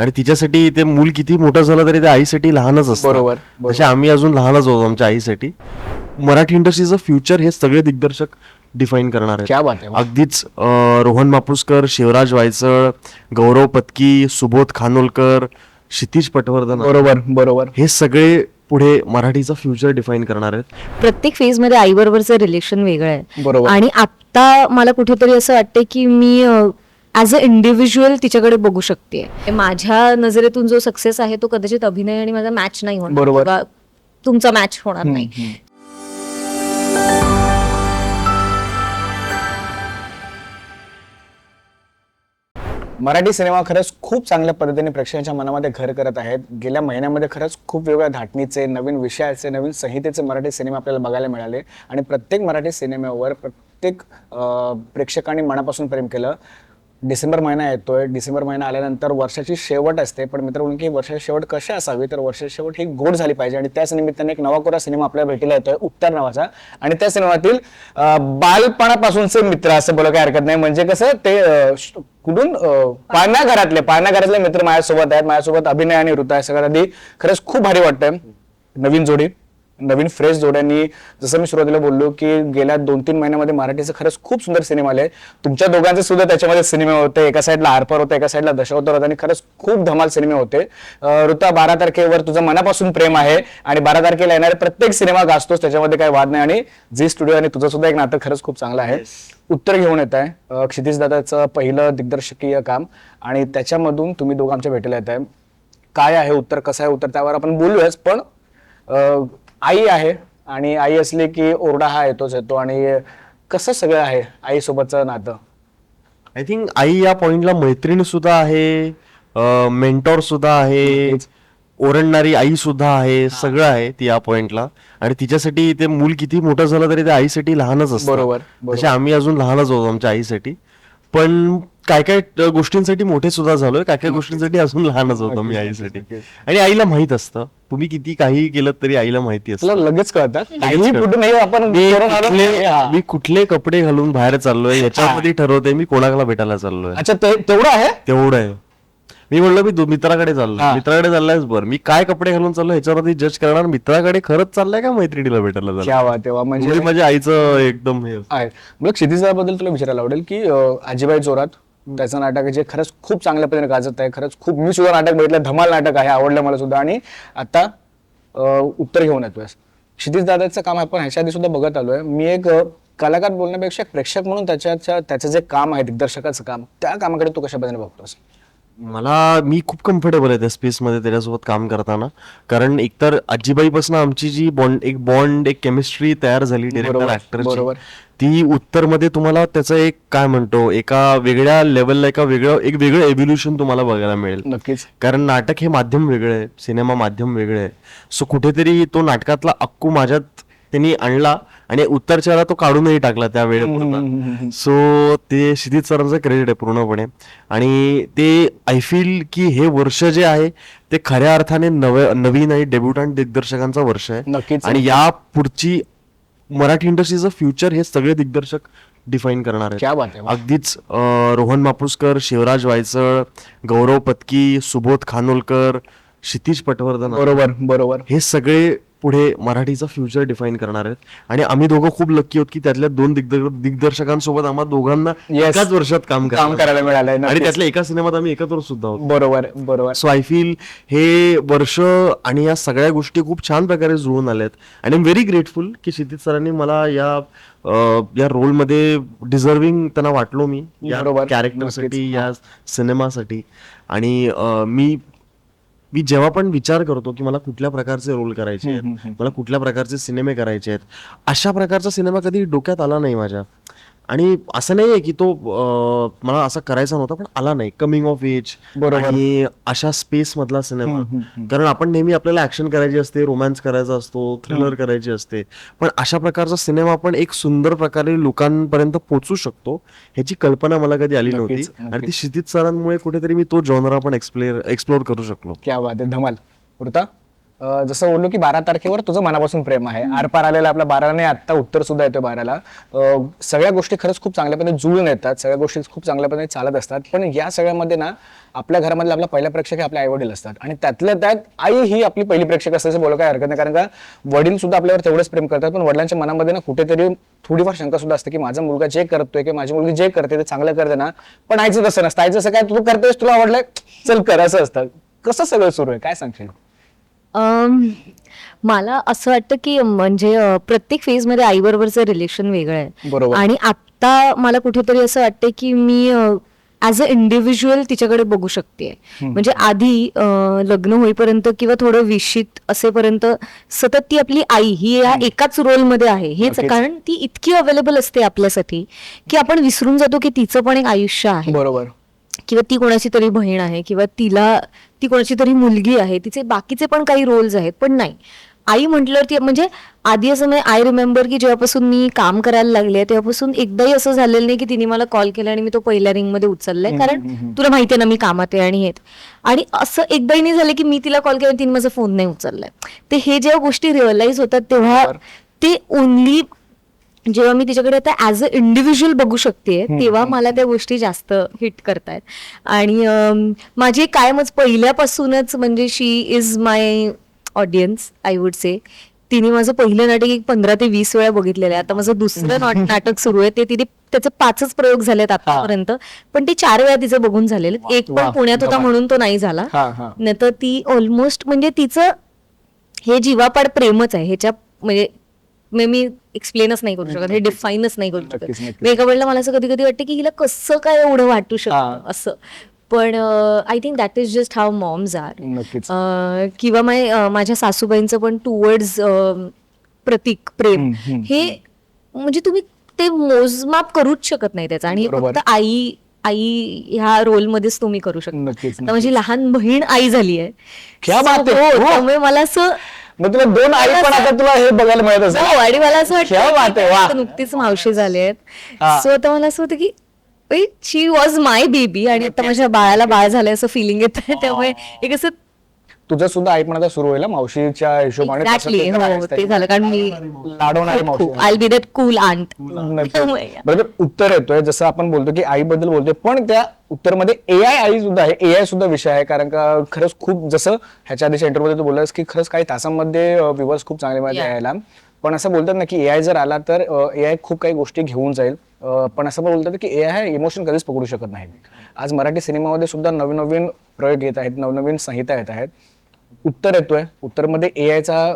आणि तिच्यासाठी ते मूल किती मोठं झालं तरी ते आईसाठी लहानच असतं. बरोबर, बरोबर. तसे आम्ही अजून लहानच होतो आमच्या आईसाठी. मराठी इंडस्ट्रीचं फ्युचर हे सगळे दिग्दर्शक डिफाईन करणार आहेत. क्या बात आहे. अगदीच अं, रोहन मापुसकर शिवराज वायचळ गौरव पत्की सुबोध खानोलकर क्षितिज पटवर्धन. बरोबर बरोबर. हे सगळे पुढे मराठीचा फ्युचर डिफाईन करणार आहेत. प्रत्येक फेजमध्ये आई बरोबरचं रिलेशन वेगळं आहे. बरोबर. आणि आता मला कुठेतरी असं वाटतं की मी ऍज अ इंडिव्हिज्युअल तिच्याकडे बघू शकते माझ्या नजरेतून जो सक्सेस आहे तो कदाचित अभिनय आणि माझा मॅच नाही होणार. बरोबर. तुमचा मॅच होणार नाही. मराठी सिनेमा खरंच खूप चांगल्या पद्धतीने प्रेक्षकांच्या मनामध्ये घर करत आहेत. गेल्या महिन्यामध्ये खरंच खूप वेगवेगळ्या धाटणीचे नवीन विषयाचे नवीन संहितेचे मराठी सिनेमा आपल्याला बघायला मिळाले. आणि प्रत्येक मराठी सिनेमावर प्रत्येक प्रेक्षकांनी मनापासून प्रेम केलं. डिसेंबर महिना येतोय. डिसेंबर महिना आल्यानंतर वर्षाची शेवट असते. पण मित्र की वर्षाची शेवट कशी असावी? तर वर्षाची शेवट ही गोड झाली पाहिजे. आणि त्याच निमित्ताने एक नवा कोरा सिनेमा आपल्याला भेटीला येतोय उत्तर नावाचा. आणि त्या सिनेमातील बालपणापासूनचे मित्र असं बोला काही हरकत नाही. म्हणजे कसं ते कुठून पाळणा घरातले पाळणा घरातले मित्र माझ्यासोबत आहेत. माझ्यासोबत अभिनय आणि ऋतू आहे सगळ्यात आधी खरंच खूप भारी वाटतंय. नवीन जोडी. नवीन फ्रेश जोड्यांनी जसं मी सुरुवातीला बोललो की गेल्या दोन तीन महिन्यामध्ये मराठीचे खरंच खूप सुंदर सिनेमा आले तुमच्या दोघांचे सुद्धा त्याच्यामध्ये सिनेमे होते एका साईडला आरपार होते एका साईडला दशावतार होते आणि खरंच खूप धमाल सिनेमे होते. ऋता बारा तारखेवर तुझं मनापासून प्रेम आहे आणि बारा तारखेला येणारे प्रत्येक सिनेमा गाजतोस त्याच्यामध्ये काही वाद नाही. आणि झी स्टुडिओ आणि तुझं सुद्धा एक नातं खरंच खूप चांगलं आहे. उत्तर घेऊन येत आहे क्षितिज दादाचं पहिलं दिग्दर्शकीय काम आणि त्याच्यामधून तुम्ही दोघं आमच्या भेटीला येत आहे. काय आहे उत्तर कसं आहे उत्तर त्यावर आपण बोलूयाच पण आई आहे आणि आई असली की ओरडा हा येतोच येतो आणि कसं सगळं आहे आई सोबतचं नातं? आय थिंक आई या पॉइंटला मैत्रीण सुद्धा आहे मेंटॉर सुद्धा आहे ओरडणारी आई सुद्धा आहे सगळं आहे ती या पॉइंटला. आणि तिच्यासाठी ते मूल किती मोठं झालं तरी ते आईसाठी लहानच असतं. बरोबर. तसे आम्ही अजून लहानच होतो आमच्या आईसाठी. पण काय काय गोष्टींसाठी मोठे सुद्धा झालोय. काय काय गोष्टींसाठी अजून लहानच होतो मी आईसाठी. आणि आईला माहीत असतं. तुम्ही किती काही केलं तरी आईला माहिती असतं. लगेच कळतात मी. कुठले हा. मी कुठले कपडे घालून बाहेर चाललोय याच्यामध्ये ठरवते मी कोणाला भेटायला चाललोय. अच्छा तेवढं आहे? तेवढं आहे. मी म्हणलं मी मित्राकडे चाललोय. हा. मित्राकडे चाललायच बरं. मी काय कपडे घालून चाललो ह्याच्यावरती जज करणार. मित्राकडे खरंच चाललाय का मैत्रिणीला भेटायला बात तेव्हा म्हणजे माझ्या आईचं एकदम हे आहे. मला क्षितिजाबद्दल तुला विचारायला आवडेल की आजीबाई जोरात त्याचं नाटक आहे जे खरंच खूप चांगल्या पद्धतीने गाजत आहे खरंच खूप मी सुद्धा नाटक बघितलं धमाल नाटक आहे आवडलं मला सुद्धा. आणि आता उत्तर घेऊन येतोय. क्षितिज दादाचं काम आपण ह्याच्या आधी सुद्धा बघत आलोय. मी एक कलाकार बोलण्यापेक्षा प्रेक्षक म्हणून त्याच्या त्याचं जे काम आहे दिग्दर्शकाचं काम त्या कामाकडे तू कशा पद्धतीने बघतोस? मला मी खूप कम्फर्टेबल आहे त्या स्पेस मध्ये त्याच्यासोबत काम करताना. कारण एकतर आजीबाईपासून आमची जी बॉन्ड एक बॉन्ड एक केमिस्ट्री तयार झाली डिरेक्टर ऍक्टरची बरोबर. ती उत्तरमध्ये तुम्हाला त्याचं एक काय म्हणतो एका वेगळ्या लेवलला एका वेगळं एक वेगळं एव्होल्युशन तुम्हाला बघायला मिळेल. नक्कीच. कारण नाटक हे माध्यम वेगळं आहे सिनेमा माध्यम वेगळं आहे. सो कुठेतरी तो नाटकातला अक्कू माझ्यात त्यांनी आणला. आणि उत्तरच्याला तो काढूनही टाकला त्या वेळेत सो ते क्षितिज सरांचं क्रेडिट आहे पूर्णपणे. आणि ते आय फील की हे वर्ष जे आहे ते खऱ्या अर्थाने नवे नवीन आणि डेब्युटंट दिग्दर्शकांचं वर्ष आहे. आणि या पुढची मराठी इंडस्ट्रीचं फ्युचर हे सगळे दिग्दर्शक डिफाईन करणार आहे. अगदीच रोहन मापुसकर शिवराज वायचळ गौरव पत्की सुबोध खानोलकर क्षितिज पटवर्धन बरोबर बरोबर. हे सगळे पुढे मराठीचा फ्युचर डिफाईन करणार आहेत. आणि आम्ही दोघं खूप लकी आहोत की त्यातल्या दोन दिग्दर दिग्दर्शकांसोबत आम्हा दोघांना. एकाच वर्षात काम काम करायला मिळालंय. आणि. त्यातल्या एका सिनेमात आम्ही एकत्र सुद्धा आहोत. बरोबर बरोबर. सो आय फील हे वर्ष आणि या सगळ्या गोष्टी खूप छान प्रकारे जुळून आल्यात. आणि एम व्हेरी ग्रेटफुल की क्षितिज सरांनी मला या या रोलमध्ये डिझर्विंग त्यांना वाटलो मी. या बरोबर. कॅरेक्टरसाठी या सिनेमासाठी. आणि मी मी जेव्हा पण विचार करतो की मला कुठल्या प्रकारचे रोल करायचे आहेत मला कुठल्या प्रकारचे सिनेमे करायचे आहेत अशा प्रकारचा सिनेमा कधी डोक्यात आला नाही माझ्या. आणि असं नाही आहे की तो अं, मला असा करायचा नव्हता पण आला नाही. कमिंग ऑफ एज बरोबर. आणि अशा स्पेस मधला सिनेमा कारण आपण नेहमी आपल्याला ऍक्शन करायची असते रोमॅन्स करायचा असतो थ्रिलर करायची असते. पण अशा प्रकारचा सिनेमा आपण एक सुंदर प्रकारे लोकांपर्यंत पोहोचू शकतो ह्याची कल्पना मला कधी आली नव्हती. नक्कीच, आणि ती क्षितिज सरांमुळे कुठेतरी मी तो जॉनरा पण एक्सप्लेअर एक्सप्लोर करू शकलो. क्या बात आहे धमाल. वृता? अं, जसं बोललो की बारा तारखेवर तुझं मनापासून प्रेम आहे. आरपार आलेला आपला बाराने आत्ता उत्तर सुद्धा येतोय बाराला. अं, सगळ्या गोष्टी खरंच खूप चांगल्या पद्धतीने जुळून येतात सगळ्या गोष्टी खूप चांगल्या पद्धतीने चालत असतात. पण या सगळ्यामध्ये ना आपल्या घरामधला आपला पहिला प्रेक्षक हे आपले आई वडील असतात. आणि त्यातल्या त्यात आई ही आपली पहिली प्रेक्षक असल्याचं बोला काय हरकत नाही. कारण का वडील सुद्धा आपल्यावर तेवढंच प्रेम करतात पण वडिलांच्या मनामध्ये ना कुठेतरी थोडीफार शंका सुद्धा असते की माझा मुलगा जे करतोय की माझी मुलगी जे करते ते चांगलं करते ना पण आईचं तसं नसतं. आईचं असं काय तू करतेस तुला आवडलंय? चल कर असं असतं. कसं सगळं सुरू आहे? काय सांगशील? अम, मला असं वाटतं की म्हणजे अ, प्रत्येक फेजमध्ये आई बरोबरचं रिलेशन वेगळं आहे. बरोबर. आणि आता मला कुठेतरी असं वाटतं की मी ऍज अ इंडिव्हिज्युअल तिच्याकडे बघू शकते म्हणजे आधी अ, लग्न होईपर्यंत किंवा थोडं विशित असेपर्यंत सतत ती आपली आई ही या एकाच रोलमध्ये आहे. हेच नक्कीच. कारण ती इतकी अवेलेबल असते आपल्यासाठी की आपण विसरून जातो की तिचं पण एक आयुष्य आहे. बरोबर. किंवा ती कोणाची तरी बहीण आहे किंवा तिला ती कोणाची तरी मुलगी आहे तिचे बाकीचे पण काही रोल्स आहेत पण नाही. आई म्हटल्यावर ती म्हणजे आधी असं म्हणजे आय रिमेंबर की जेव्हापासून मी काम करायला लागले तेव्हापासून एकदाही असं झालेलं नाही की तिने मला कॉल केला आणि मी तो पहिल्या रिंगमध्ये उचललाय. कारण तुला माहितीये ना मी कामात आहे आणि हे. आणि असं एकदाही नाही झालं की मी तिला कॉल केला तिने माझा फोन नाही उचललाय. ते हे जेव्हा गोष्टी रिअलाइज होतात तेव्हा ते ओनली जेव्हा मी तिच्याकडे आता ऍज अ इंडिव्हिज्युअल बघू शकते तेव्हा मला त्या गोष्टी जास्त हिट करतायत. आणि माझी कायमच पहिल्यापासूनच म्हणजे she is my audience I would say तिने माझं पहिलं नाटक एक पंधरा ते वीस वेळा बघितलेलं आहे. आता माझं दुसरं नाट- नाटक सुरू आहे. ते तिने त्याचे पाचच प्रयोग झालेत आतापर्यंत. पण ते चार वेळा तिचे बघून झालेले. एक पण पुण्यात होता. म्हणून तो नाही झाला. नाही तर ती ऑलमोस्ट म्हणजे तिचं हे जीवापाड प्रेमच आहे. ह्याच्या म्हणजे मे मी एक्सप्लेनच नाही करू शकत हे डिफाईनच नाही करू शकत. मी एका वेळेला मला असं कधी कधी वाटतं की हिला कसं काय एवढं वाटू. शकतं असं. पण I think that is just how moms are किंवा माझ्या सासूबाईंचं पण टुवर्ड्स प्रतीक प्रेम. हे म्हणजे तुम्ही ते मोजमाप करूच शकत नाही त्याचा. आणि. फक्त आई आई ह्या रोलमध्येच तुम्ही करू शकता. माझी लहान बहीण आई झाली आहे. हो, हो. त्यामुळे मला असं मग तुला दोन आई पण आता तुला हे बघायला मिळत हो, असेल. आणि मला असं क्या बात आहे, वा. वाटतं की नुकतीच मावशी झाले हा. आहेत सो आता मला असं होतं की शी वॉज माय बेबी आणि आता माझ्या बाळाला बाळ झालंय असं फिलिंग येत त्यामुळे एक असं तुझं सुद्धा आई पण आता सुरू होईल हा, मावशीच्या हिशोबाने तसं एक्झॅक्टली ते तर आहेच हो ते त्याची. झालं कारण मी लाडवणारी मावशी. I be that cool aunt नक्कीच. बरोबर. उत्तर येतोय. जसं आपण बोलतो की आईबद्दल बोलतोय पण त्या उत्तरमध्ये एआय आई सुद्धा आहे. एआय सुद्धा विषय आहे कारण का खरंच खूप जसं ह्याच्या आधीच्या इंटरव्ह्यू तू बोललास की खरंच काही तासांमध्ये व्ह्युअर्स खूप चांगले मिळतात Yeah. यायला. पण असं बोलतात ना की एआय जर आला तर एआय खूप काही गोष्टी घेऊन जाईल. अं, पण असं पण बोलतात की एआय हा इमोशन कधीच पकडू शकत नाही. आज मराठी सिनेमामध्ये सुद्धा नवीन नवीन प्रयोग येत आहेत नवनवीन संहिता येत आहेत. उत्तर येतोय. उत्तरमध्ये एआयचा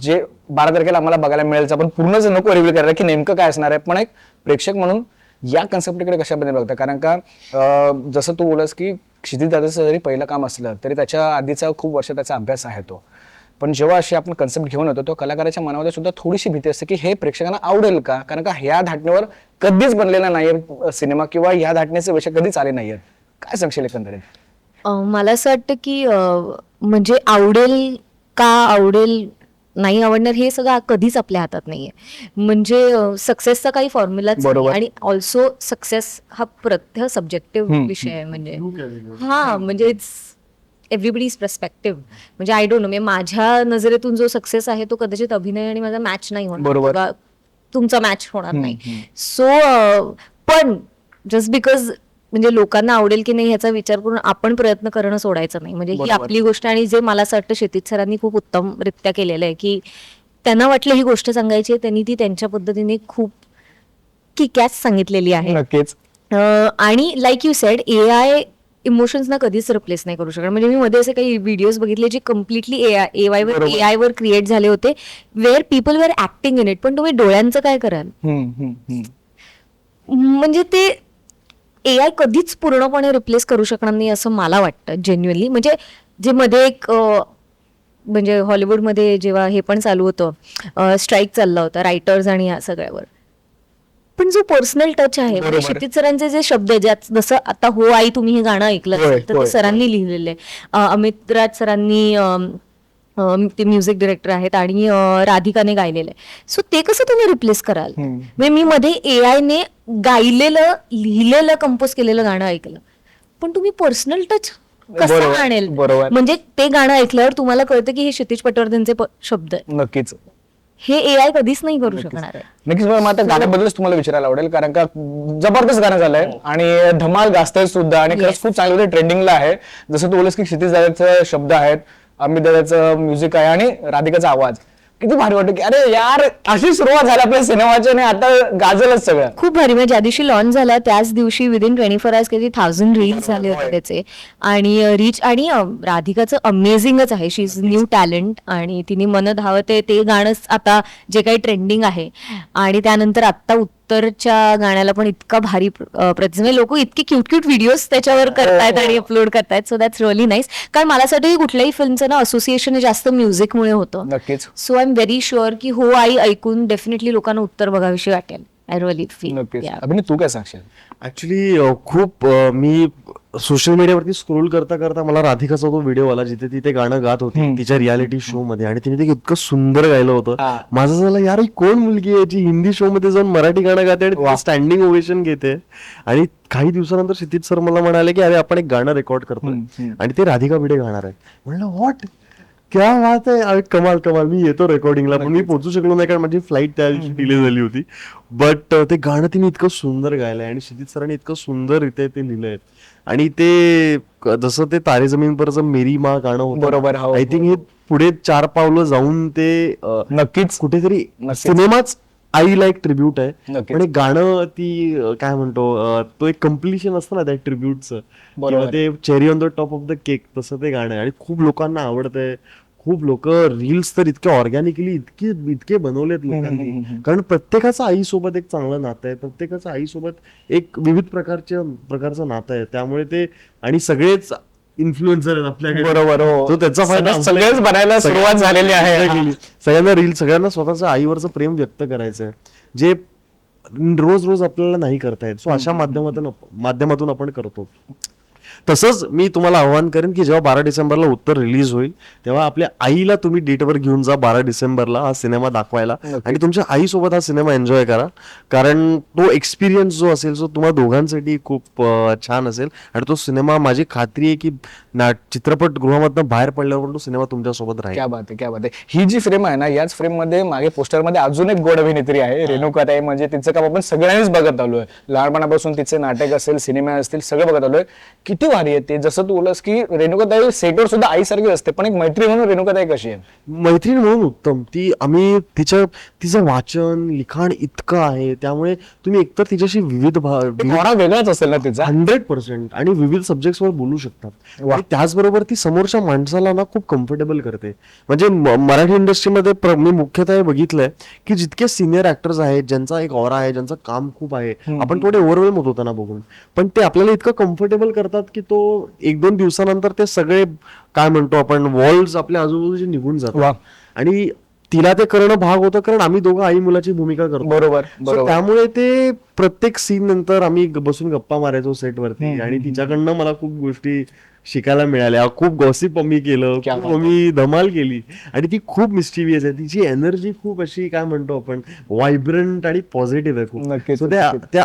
जे बारा तारखेला आम्हाला बघायला मिळेल आपण पूर्णच नको रिव्हील करायला की नेमकं काय असणार आहे पण एक प्रेक्षक म्हणून या कन्सेप्टकडे कशा पद्धतीने बघता? कारण का जसं तू बोलस की क्षितिज दादाचं जरी पहिलं काम असलं तरी त्याच्या आधीचा खूप वर्ष त्याचा अभ्यास आहे तो. पण जेव्हा अशी आपण कन्सेप्ट घेऊन येतो तो कलाकाराच्या मनामध्ये सुद्धा थोडीशी भीती असते की हे प्रेक्षकांना आवडेल का? कारण का ह्या धाटणीवर कधीच बनलेला नाहीये सिनेमा किंवा ह्या धाटण्याचे विषय कधीच आले नाहीयेत. काय सांगशील एकंदरीत? मला असं वाटतं की म्हणजे आवडेल का आवडेल नाही आवडणार हे सगळं कधीच आपल्या हातात नाहीये. म्हणजे सक्सेसचा काही फॉर्म्युलाच बरोबर. आणि ऑल्सो सक्सेस हा प्रत्य सब्जेक्टिव्ह. विषय आहे म्हणजे. हा म्हणजे इट्स एव्हरीबडीज पर्स्पेक्टिव्ह म्हणजे आय डोंट नो म्हणजे माझ्या नजरेतून जो सक्सेस आहे तो कदाचित अभिनय आणि माझा मॅच नाही होणार. तुमचा मॅच होणार नाही. सो पण जस्ट बिकॉज म्हणजे लोकांना आवडेल की नाही ह्याचा विचार करून आपण प्रयत्न करणं सोडायचं नाही म्हणजे ही. आपली गोष्ट आणि जे मला असं वाटतं शेतीत सरांनी खूप उत्तमरित्या केलेलं आहे की त्यांना वाटलं ही गोष्ट सांगायची आहे, त्यांनी ती त्यांच्या पद्धतीने खूप किकॅच सांगितलेली आहे नक्कीच आणि like you said A I इमोशन्सना कधीच रिप्लेस नाही करू शकणार म्हणजे मी मध्ये असे काही व्हिडिओज बघितले जे completely A I A Y वर. ए आय वर क्रिएट झाले होते where people were acting in it पण तुम्ही डोळ्यांचं काय कराल. म्हणजे ते ए आय कधीच पूर्णपणे रिप्लेस करू शकणार नाही असं मला वाटतं जेन्युअनली म्हणजे जे मध्ये एक म्हणजे हॉलिवूडमध्ये जेव्हा हे पण चालू होतं स्ट्राईक चालला होता रायटर्स आणि या सगळ्यावर. पण जो पर्सनल टच आहे म्हणजे. क्षितिज सरांचे जे शब्द आहेत ज्यात जसं आता हो आई तुम्ही हे गाणं ऐकलं तर सरांनी लिहिलेलं आहे. अमित राज सरांनी ते म्युझिक डिरेक्टर आहेत आणि राधिकाने गायलेलं आहे. सो ते कसं तुम्ही रिप्लेस कराल. म्हणजे मी मध्ये ए ने गायलेलं लिहिलेलं कंपोज केलेलं गाणं ऐकलं. पण तुम्ही पर्सनल टच कसं आणेल. म्हणजे ते गाणं ऐकल्यावर तुम्हाला कळतं की हे क्षितिज पटवर्धनचे शब्द नक्कीच. हे ए आय कधीच नाही करू शकणार नक्कीच मला आता गाण्याबद्दलच तुम्हाला विचारायला आवडेल कारण का जबरदस्त गाणं झालंय आणि धमाल गाजतंय सुद्धा आणि खरंच. खूप चांगलं ट्रेंडिंगला आहे. जसं तू बोलस की क्षितिज दादाचे शब्द आहेत अमित दादाचं म्युझिक आहे आणि राधिकाचा आवाज. किती भारी वाटतं की अरे यार अशी सुरुवात झाली आपल्या सिनेमाची आणि आता गाजलच सगळं. खूप भारी म्हणजे ज्या दिवशी लॉन्च झाला त्याच दिवशी विदिन ट्वेंटी फोर आवर्स किती थाउजंड रील्स झाले होते त्याचे. आणि रिच आणि राधिकाचं अमेझिंगच आहे. शी इज न्यू टॅलेंट आणि तिने मन धावते ते गाणंच आता जे काही ट्रेंडिंग आहे. आणि त्यानंतर आत्ता उत्तरच्या गाण्याला पण इतका भारी प्रतिसाद लोक इतके क्यूट क्यूट व्हिडिओज त्याच्यावर करतायत आणि अपलोड करतायत सो दॅट्स रिअली नाईस कारण मला असं वाटतं कुठल्याही फिल्मचं ना असोसिएशन जास्त म्युझिकमुळे होतं. नक्कीच. So I am very sure की हो आई ऐकून डेफिनेटली लोकांना उत्तर बघाविषयी वाटेल. आय रिअली फील तू काय सांगशील? ऍक्च्युली खूप मी सोशल मीडियावरती स्क्रोल करता करता मला राधिकाचा तो व्हिडिओ आला जिथे ती ते गाणं गात होती तिच्या रियालिटी शो मध्ये. आणि तिने ते इतकं सुंदर गायलं होतं. माझं झालं यार ही कोण मुलगी आहे जी हिंदी शो मध्ये जाऊन मराठी गाणं गाते आणि स्टँडिंग ओवेशन घेते? आणि काही दिवसानंतर क्षितिज सर मला म्हणाले की अरे आपण एक गाणं रेकॉर्ड करतोय. आणि ते राधिका भिडे गाणार आहे म्हणलं व्हॉट क्या बात आहे. अरे कमाल कमाल. मी येतो रेकॉर्डिंगला पण मी पोहोचू शकलो नाही कारण माझी फ्लाईट त्या दिवशी डिले झाली होती. बट ते गाणं तिने इतकं सुंदर गायलंय आणि क्षितिज सरांनी इतकं सुंदर रित्या ते लिहिलंय. आणि ते जसं ते तारे जमीन परचं मेरी माँ गाणं होतं बरोबर, हो, आय थिंक हे पुढे चार पावलं जाऊन ते नक्कीच. कुठेतरी. सिनेमाच आईला एक ट्रिब्यूट आहे. पण एक गाणं ती काय म्हणतो तो एक कम्प्लिशन असतं ना त्या ट्रिब्यूटचं ते cherry on the top of the cake तसं ते गाणं आहे. आणि खूप लोकांना आवडतंय. खूप लोक रील्स तर इतके ऑर्गॅनिकली इतके इतके बनवलेत लोकांनी. कारण प्रत्येकाचं आईसोबत एक चांगलं नातं आहे. प्रत्येकाचं आईसोबत एक विविध प्रकारच्या प्रकारचं नातं आहे. त्यामुळे ते आणि सगळेच इन्फ्लुएन्सर आहेत आपल्याकडे. बरोबर हो. तो त्याचा फायदा सगळं- सगळेच बनायला सुरुवात झालेली आहे. सगळ्यांना रील सगळ्यांना स्वतःच्या आईवरचं प्रेम व्यक्त करायचं आहे जे रोज रोज आपल्याला नाही करता येत सो अशा माध्यमातून माध्यमातून आपण करतो. तसंच मी तुम्हाला आव्हान करेन की जेव्हा बारा डिसेंबरला उत्तर रिलीज होईल तेव्हा आपल्या आईला तुम्ही डेटवर घेऊन जा बारा डिसेंबरला हा सिनेमा दाखवायला. आणि तुमच्या आईसोबत हा सिनेमा एन्जॉय करा. कारण तो एक्सपिरियन्स जो असेल जो तुम्हा दोघांसाठी खूप छान असेल. आणि तो सिनेमा माझी खात्री आहे की ना चित्रपटगृहामधनं बाहेर पडल्यावर तो सिनेमा तुमच्यासोबत राहील. क्या बात आहे क्या बात आहे. ही जी फ्रेम आहे ना याच फ्रेममध्ये मागे पोस्टरमध्ये अजून एक गोड अभिनेत्री आहे रेणुका ताई. म्हणजे तिचं काम आपण सगळ्यांनीच बघत आलोय. लहानपणापासून तिचे नाटक असेल सिनेमे असतील सगळं बघत आलोय. किती भारी आहे ते जसं तू बोलस की रेणुका ताई सेटवर सुद्धा आईसारखी असते पण एक मैत्री म्हणून रेणुका ताई कशी आहे? मैत्रीण म्हणून उत्तम. ती आम्ही तिच्या तिचं वाचन लिखाण इतकं आहे त्यामुळे तुम्ही एकतर तिच्याशी विविध थोडा वेगळाच असेल ना तिचा? Hundred percent. आणि विविध सब्जेक्ट वर बोलू शकतात. वा. आणि त्याचबरोबर ती समोरच्या माणसाला ना खूप कम्फर्टेबल करते. म्हणजे म- मराठी इंडस्ट्रीमध्ये प्र- मी मुख्यतः हे बघितलंय की जितके सिनियर ऍक्टर्स आहेत ज्यांचा एक ऑरा आहे ज्यांचं काम खूप आहे आपण थोडे ओव्हरवेल होत होतं ना बघून. पण ते आपल्याला इतकं कम्फर्टेबल करतात की तो एक दोन दिवसानंतर ते सगळे काय म्हणतो आपण वॉल्स आपल्या आजूबाजूचे निघून. जातात. आणि तिला ते करणं भाग होतं कारण आम्ही दोघं आई मुलाची भूमिका करतो. बरोबर त्यामुळे ते प्रत्येक सीन नंतर आम्ही बसून गप्पा मारायचो सेटवरती आणि तिच्याकडनं मला खूप गोष्टी शिकायला मिळाल्या. खूप गॉसिप आम्ही केलं. खूप आम्ही धमाल केली. आणि ती खूप मिस्टिवियस आहे. तिची एनर्जी खूप अशी काय म्हणतो आपण व्हायब्रंट आणि पॉझिटिव्ह आहे खूप. So त्या त्या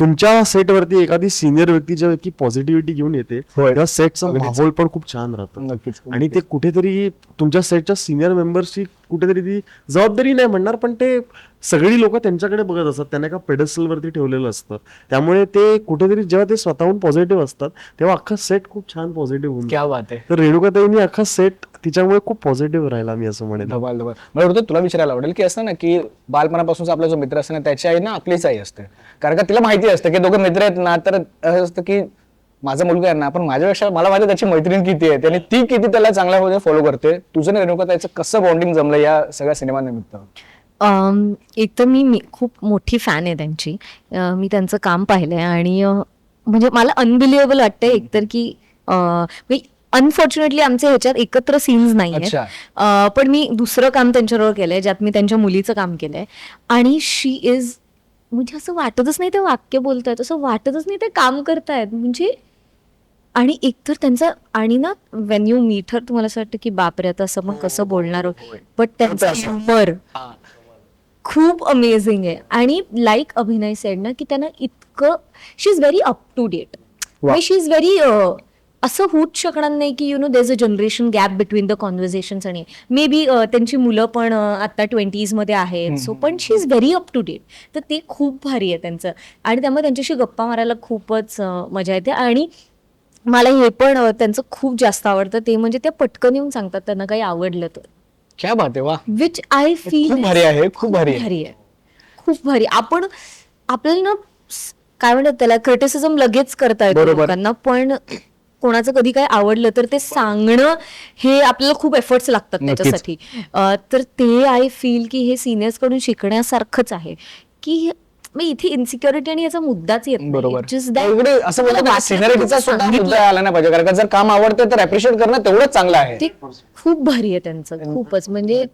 तुमच्या सेटवरती एखादी सिनियर व्यक्ती जेव्हा की पॉझिटिव्हिटी घेऊन येते. तेव्हा सेटचा. माहोल पण खूप छान राहतो. आणि ते कुठेतरी तुमच्या सेटच्या सिनियर मेंबर्सची कुठेतरी ती जबाबदारी नाही म्हणणार पण ते सगळी लोक त्यांच्याकडे बघत असतात. त्यांना एका pedestal वरती ठेवलेलं असतं. त्यामुळे ते कुठेतरी जेव्हा ते स्वतःहून पॉझिटिव्ह असतात तेव्हा अख्खा सेट खूप छान पॉझिटिव्ह होऊन क्या बात आहे. तर रेणुकाताईंनी अख्खा सेट तिच्यामुळे खूप पॉझिटिव्ह राहिला मी असं म्हणेन. धबाल धबाल मला वाटतं तुला विचारायला आवडेल की असतं ना की बालपणापासूनचा आपला जो मित्र असतो ना त्याची आई ना आपलीच आई असते. कारण का तिला माहिती असते की दोघं मित्र आहेत ना तर असं असतं की माझा मुलगा आहे ना पण माझ्यापेक्षा मला माहिती आहे त्याची मैत्रीण किती आहे. आणि ती किती त्याला चांगल्या फॉलो करते. तुझं ना रेणुका त्याचं कसं बॉन्डिंग जमलं या सगळ्या सिनेमानिमित्त एक तर मी खूप मोठी फॅन आहे त्यांची. मी त्यांचं काम पाहिलंय आणि अ, म्हणजे मला अनबिलिव्हेबल वाटतंय एकतर की अनफॉर्च्युनेटली आमचे ह्याच्यात एकत्र सीन्स नाही. आहेत पण मी दुसरं काम त्यांच्याबरोबर केलंय ज्यात मी त्यांच्या मुलीचं काम केलंय. आणि शी इज म्हणजे असं वाटतच नाही ते वाक्य बोलतायत असं वाटतच नाही ते काम करतायत. म्हणजे आणि एकतर त्यांचं आणि ना वेन यू मीट हर तुम्हाला असं वाटतं की बापरे आता असं मग कसं बोलणार बट त्यांचं ह्युमर खूप अमेझिंग आहे. आणि लाईक अभिनय सेड ना की त्यांना इतकं she is very up to date. She is very असं होऊच शकणार नाही की you know there a generation gap between the conversation आणि मे बी त्यांची मुलं पण आता ट्वेंटीजमध्ये आहेत. सो पण she is very up to date तर ते खूप भारी आहे त्यांचं. आणि त्यामुळे त्यांच्याशी गप्पा मारायला खूपच मजा येते. आणि मला हे पण त्यांचं खूप जास्त आवडतं. ते म्हणजे ते पटकन येऊन सांगतात त्यांना काही आवडलं तर. क्या बात आहे वा. विच आय फील खूप भारी आहे, खूप भारी आहे. भारी आहे. खूप भारी. आपण आपल्याला ना स- काय म्हणतात त्याला क्रिटिसिझम लगेच करता येतो बरोबर. लोकांना. पण कोणाचं कधी काय आवडलं तर ते सांगणं हे आपल्याला खूप एफर्ट्स लागतात नक्कीच. त्याच्यासाठी. अं, तर ते आय फील की हे सिनियर्सकडून शिकण्यासारखंच आहे. की मग इथे इन्सिक्युरिटी आणि याचा मुद्दाच येत. बरोबर. असं बोलतो सुद्धा. मुद्दा आला नाही पाहिजे. कारण का जर काम आवडतं तर अप्रिशिएट करणं तेवढंच चांगलं आहे. खूप भारी आहे त्यांचं खूपच. म्हणजे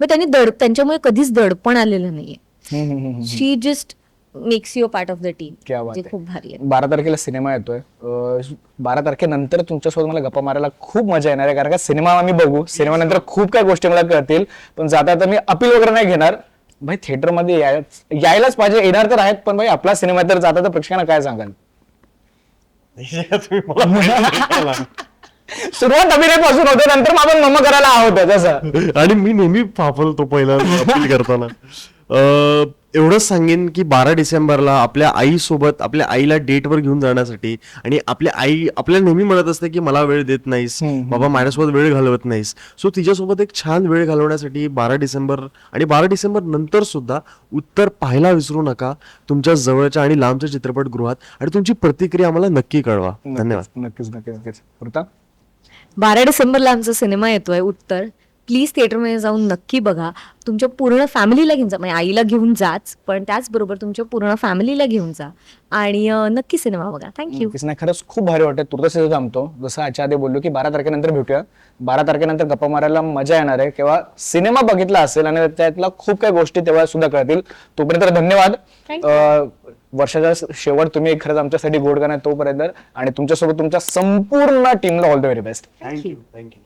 त्यांनी दड त्यांच्यामुळे कधीच दडपण आलेलं नाहीये. She just makes you part of the team. खूप भारी आहे. बारा तारखेला सिनेमा येतोय. बारा तारखेनंतर तुमच्यासोबत मला गप्पा मारायला खूप मजा येणार आहे. कारण का सिनेमा आम्ही बघू. सिनेमा नंतर खूप काही गोष्टी मला कळतील. पण जाता मी अपील वगैरे नाही घेणार. भाई थिएटरमध्ये यायलाच यायलाच पाहिजे. येणार तर आहेत पण भाई आपला सिनेमा तर जाता तर प्रेक्षकांना काय सांगाल? तुम्ही मला. सुरुवात अभिनयपासून होते नंतर मग आपण मम्मा करायला आहोत तसं आणि मी नेहमी फाफलतो पहिला अपील करताना. एवढंच सांगेन की बारा डिसेंबरला आपल्या आईसोबत आपल्या आईला डेटवर घेऊन जाण्यासाठी आणि आपल्या आई आपल्याला नेहमी म्हणत असते की मला वेळ देत नाहीस बाबा माझ्यासोबत वेळ घालवत नाहीस. सो तिच्यासोबत एक छान वेळ घालवण्यासाठी बारा डिसेंबर आणि बारा डिसेंबर नंतर सुद्धा उत्तर पाहायला विसरू नका तुमच्या जवळच्या आणि लांबच्या चित्रपटगृहात आणि तुमची प्रतिक्रिया आम्हाला नक्की कळवा. धन्यवाद. नक्कीच नक्कीच नक्कीच. बारा डिसेंबरला आमचा सिनेमा येतोय उत्तर. प्लीज थिएटरमध्ये जाऊन नक्की बघा. तुमच्या पूर्ण फॅमिलीला घेऊन जा. म्हणजे आईला घेऊन जाच पण त्याचबरोबर तुमच्या पूर्ण फॅमिलीला घेऊन जा. आणि अं, नक्की सिनेमा बघा. थँक्यू नक्कीच. नाही खरंच खूप भारी वाटतं तुर्तास इथं थांबतो. जसं आजच्या आधी बोललो की बारा तारखेनंतर भेटूया. बारा तारखेनंतर गप्पा मारायला मजा येणार आहे. किंवा सिनेमा बघितला असेल आणि त्यातल्या खूप काही गोष्टी तेव्हा सुद्धा कळतील. तोपर्यंत तर धन्यवाद. Thank अं, वर्षाचा शेवट तुम्ही खरंच आमच्यासाठी गोड करणार तोपर्यंत. आणि तुमच्यासोबत तुमच्या संपूर्ण टीमला all the very best thank you thank you